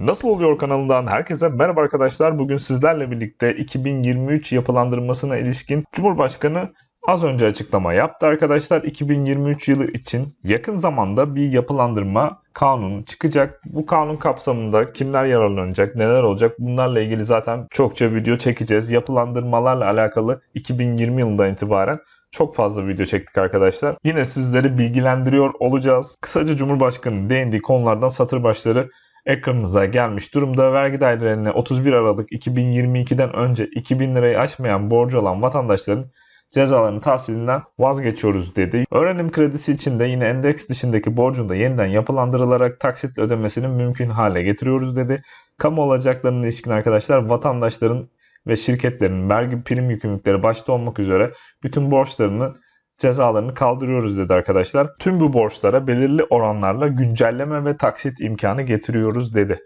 Nasıl oluyor kanalından herkese merhaba arkadaşlar. Bugün sizlerle birlikte 2023 yapılandırmasına ilişkin Cumhurbaşkanı az önce açıklama yaptı arkadaşlar. 2023 yılı için yakın zamanda bir yapılandırma kanunu çıkacak. Bu kanun kapsamında kimler yararlanacak, neler olacak bunlarla ilgili zaten çokça video çekeceğiz. Yapılandırmalarla alakalı 2020 yılından itibaren çok fazla video çektik arkadaşlar. Yine sizleri bilgilendiriyor olacağız. Kısaca Cumhurbaşkanı değindiği konulardan satır başları ekranınıza gelmiş durumda. Vergi dairelerine 31 Aralık 2022'den önce 2000 lirayı aşmayan borcu olan vatandaşların cezalarının tahsilinden vazgeçiyoruz dedi. Öğrenim kredisi için de yine endeks dışındaki borcun da yeniden yapılandırılarak taksit ödemesini mümkün hale getiriyoruz dedi. Kamu alacaklarına ilişkin arkadaşlar vatandaşların ve şirketlerin vergi prim yükümlülükleri başta olmak üzere bütün borçlarını cezalarını kaldırıyoruz dedi arkadaşlar. Tüm bu borçlara belirli oranlarla güncelleme ve taksit imkanı getiriyoruz dedi.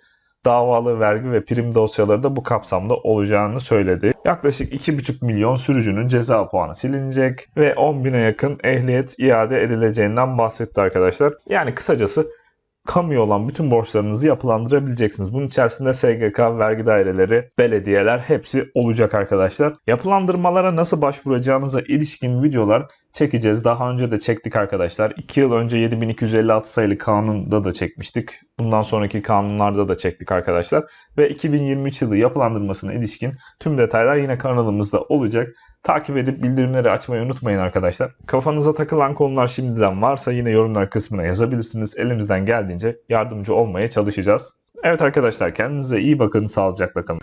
Davalı vergi ve prim dosyaları da bu kapsamda olacağını söyledi. Yaklaşık 2,5 milyon sürücünün ceza puanı silinecek ve 10 bine yakın ehliyet iade edileceğinden bahsetti arkadaşlar. Yani kısacası kamuya olan bütün borçlarınızı yapılandırabileceksiniz. Bunun içerisinde SGK, vergi daireleri, belediyeler hepsi olacak arkadaşlar. Yapılandırmalara nasıl başvuracağınıza ilişkin videolar çekeceğiz. Daha önce de çektik arkadaşlar. 2 yıl önce 7256 sayılı kanunda da çekmiştik. Bundan sonraki kanunlarda da çektik arkadaşlar. Ve 2023 yılı yapılandırmasına ilişkin tüm detaylar yine kanalımızda olacak. Takip edip bildirimleri açmayı unutmayın arkadaşlar. Kafanıza takılan konular şimdiden varsa yine yorumlar kısmına yazabilirsiniz. Elimizden geldiğince yardımcı olmaya çalışacağız. Evet arkadaşlar kendinize iyi bakın, sağlıcakla kalın.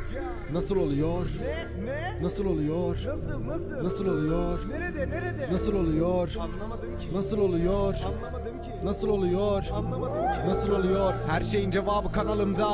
Nasıl oluyor? Ne? Ne? Nasıl oluyor? Nasıl? Nasıl? Nasıl oluyor? Nerede? Nerede? Nasıl oluyor? Anlamadım ki. Nasıl oluyor? Anlamadım ki. Nasıl oluyor? Anlamadım ki. Nasıl oluyor? Her şeyin cevabı kanalımda.